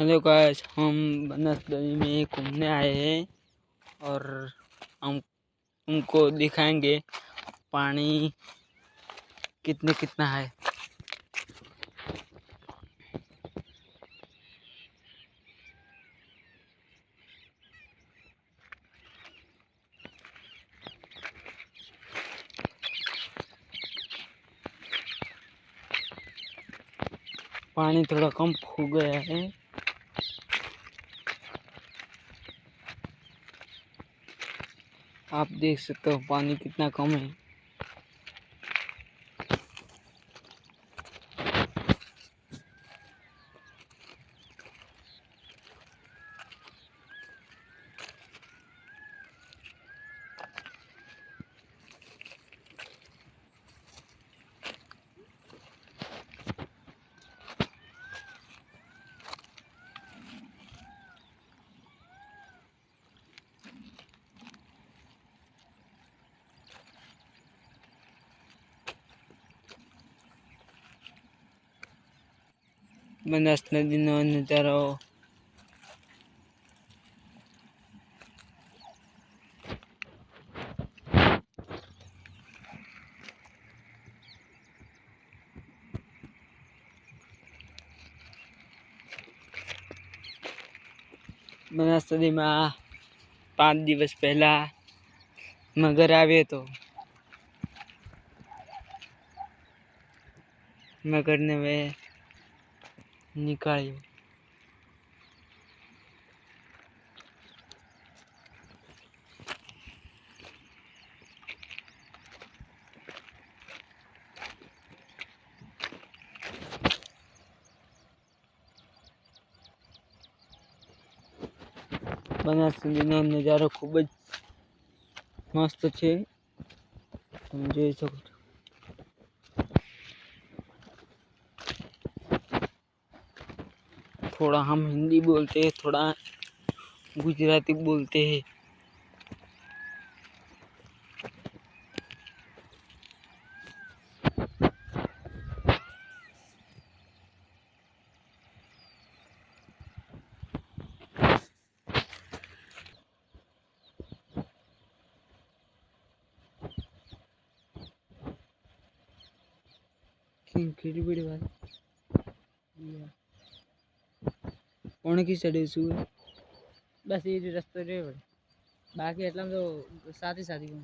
Hello guys, हम बनस नदी में घूमने आए हैं और हम उनको दिखाएँगे पानी कितने कितना है। पानी थोड़ा कम हो गया है। आप देख सकते हो पानी कितना कम है। બનાસ નદીનો નજારો. બનાસ નદીમાં પાંચ દિવસ પહેલાં મગર આવ્યો હતો. મગરને મેં નીકાળ્યો બનાસ નદીનો નજારો ખૂબ જ મસ્ત છે તમે જોઈ શકો છો थोड़ा हम हिंदी बोलते हैं थोड़ा गुजराती बोलते हैं। खिड़ी बड़ी बात। ઓણકી ચડ્યો છું. બસ એ જ રસ્તો રહ્યો બાકી એટલામાં તો સાથી સાથી